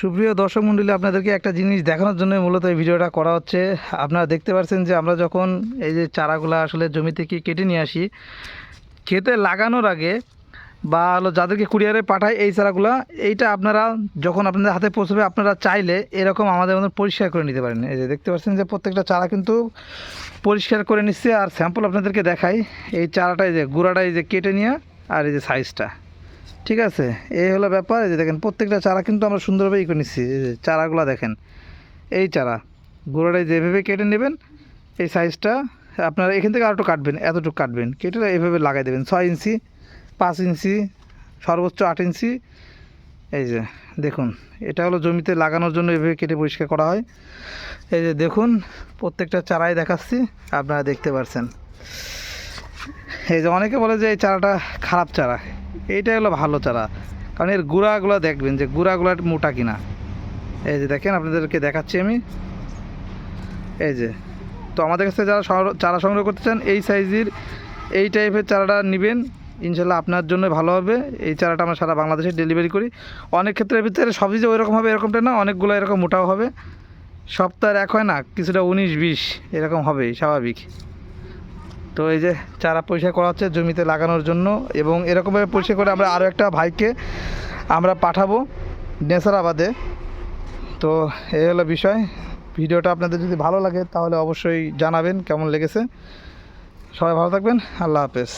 সুপ্রিয় দর্শক মণ্ডলী আপনাদেরকে একটা জিনিস দেখানোর জন্য মূলত এই ভিডিওটা করা হচ্ছে। আপনারা দেখতে পাচ্ছেন যে আমরা যখন এই যে চারাগুলো আসলে জমি থেকে কেটে নিয়ে আসি, খেতে লাগানোর আগে বা হলো যাদেরকে কুরিয়ারে পাঠায় এই চারাগুলো, এইটা আপনারা যখন আপনাদের হাতে পৌঁছবে, আপনারা চাইলে এরকম আমাদের মতন পরিষ্কার করে নিতে পারেন। এই যে দেখতে পাচ্ছেন যে প্রত্যেকটা চারা কিন্তু পরিষ্কার করে নিচ্ছে। আর স্যাম্পল আপনাদেরকে দেখাই। এই চারাটা এই যে গুঁড়াটা এই যে কেটে নিয়ে, আর এই যে সাইজটা ঠিক আছে, এই হলো ব্যাপার, এই যে দেখেন, প্রত্যেকটা চারা কিন্তু আমরা সুন্দরভাবে ই করে নিচ্ছি চারাগুলো দেখেন, এই চারা গোড়াটাই যেভাবে কেটে নেবেন, এই সাইজটা আপনারা এখান থেকে আর একটু কাটবেন, এতটুকু কাটবেন, কেটে এইভাবে লাগাই দেবেন, ছয় ইঞ্চি, পাঁচ ইঞ্চি, সর্বোচ্চ আট ইঞ্চি, এই যে দেখুন, এটা হলো জমিতে লাগানোর জন্য এভাবে কেটে পরিষ্কার করা হয়, এই যে দেখুন, প্রত্যেকটা চারাই দেখাচ্ছি, আপনারা দেখতে পারছেন, এই যে অনেকে বলে যে এই চারাটা খারাপ চারা এইটা হলো ভালো চারা। কারণ এর গুঁড়াগুলো দেখবেন যে গুঁড়াগুলো মোটা কিনা। এই যে দেখেন, আপনাদেরকে দেখাচ্ছি আমি। এই যে। তো আমাদের কাছে যারা চারা সংগ্রহ করতে চান, এই সাইজের এই টাইপের চারাটা নেবেন। ইনশাল্লাহ আপনার জন্য ভালো হবে। এই চারাটা আমরা সারা বাংলাদেশে ডেলিভারি করি। অনেক ক্ষেত্রের ভিতরে সবই যে ওইরকম হবে এরকমটা না, অনেকগুলো এরকম মোটাও হবে। সপ্তাহের এক হয় না, কিছুটা উনিশ, বিশ, এরকম হবেই স্বাভাবিক। তো এই যে চারা পরিষ্কার করা হচ্ছে জমিতে লাগানোর জন্য এবং এরকমভাবে পরিষ্কার করে আমরা আরও একটা ভাইকে আমরা পাঠাবো নেসারাবাদে। তো এই হলো বিষয়। ভিডিওটা আপনাদের যদি ভালো লাগে তাহলে অবশ্যই জানাবেন কেমন লেগেছে। সবাই ভালো থাকবেন। আল্লাহ হাফেজ।